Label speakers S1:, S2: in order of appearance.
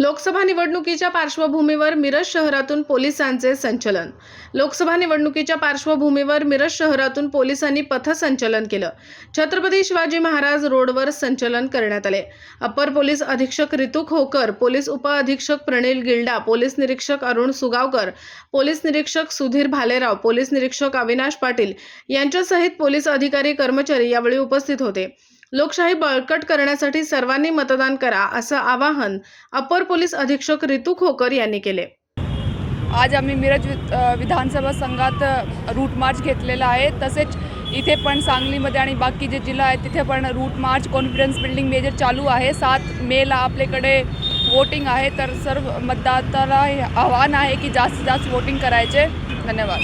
S1: लोकसभा निवडणुकीच्या पार्श्वभूमीवर मिरज शहरातून पोलिसांचे संचलन. लोकसभा निवडणुकीच्या पार्श्वभूमीवर मिरज शहरातून पोलिसांनी पथसंचलन केलं. छत्रपती शिवाजी महाराज रोडवर संचलन करण्यात आले. अपर पोलीस अधीक्षक रितू खोकर पोलीस उपअधीक्षक प्रणील गिल्डा पोलीस निरीक्षक अरुण सुगावकर पोलीस निरीक्षक सुधीर भालेराव पोलीस निरीक्षक अविनाश पाटील यांच्यासहित पोलीस अधिकारी कर्मचारी यावेळी उपस्थित होते. लोकशाही बळकट करण्यासाठी सर्वांनी मतदान करा असं आवाहन अपर पोलीस अधीक्षक रितू खोकर यांनी केले.
S2: आज आम्ही मिरज विधानसभा संघात रूट मार्च घेतलेला आहे. तसेच इथे पण सांगलीमध्ये आणि बाकी जे जिल्हा आहेत तिथे पण route march confidence building measure चालू आहे. सात मेला आपल्याकडे वोटिंग आहे. तर सर्व मतदाताला हे आव्हान आहे की जास्तीत जास्त वोटिंग करायचे. धन्यवाद.